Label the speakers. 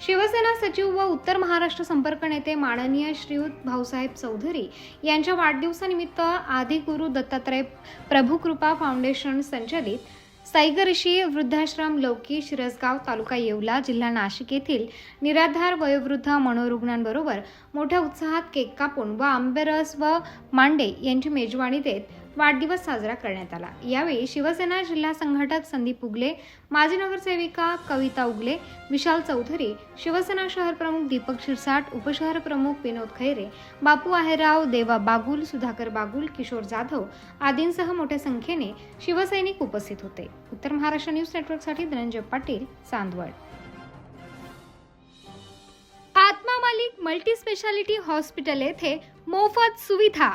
Speaker 1: शिवसेना सचिव व उत्तर महाराष्ट्र संपर्क नेते माननीय श्रीयुत भाऊसाहेब चौधरी यांच्या वाढदिवसानिमित्त आदिगुरु दत्तात्रय प्रभुकृपा फाउंडेशन संचलित साईगऋषी वृद्धाश्रम लौकी शिरसगाव तालुका येवला जिल्हा नाशिक येथील निराधार वयोवृद्ध मनोरुग्णांबरोबर मोठ्या उत्साहात केक कापून व आंबेरस व मांडे यांची मेजवानी देत वाढदिवस साजरा करण्यात आला. यावेळी शिवसेना जिल्हा संघटक संदीप उगले माजी नगरसेविका कविता उगले विशाल चौधरी शिवसेना शहर प्रमुख दीपक शिरसाट उपशहर प्रमुख विनोद खैरे बापू आहेराव देवा बागुल सुधाकर बागुल किशोर जाधव आदींसह मोठ्या संख्येने शिवसैनिक उपस्थित होते. उत्तर महाराष्ट्र न्यूज नेटवर्कसाठी Dhananjay Patil Chandwad. Atma Malik multi speciality hospital येथे मोफत सुविधा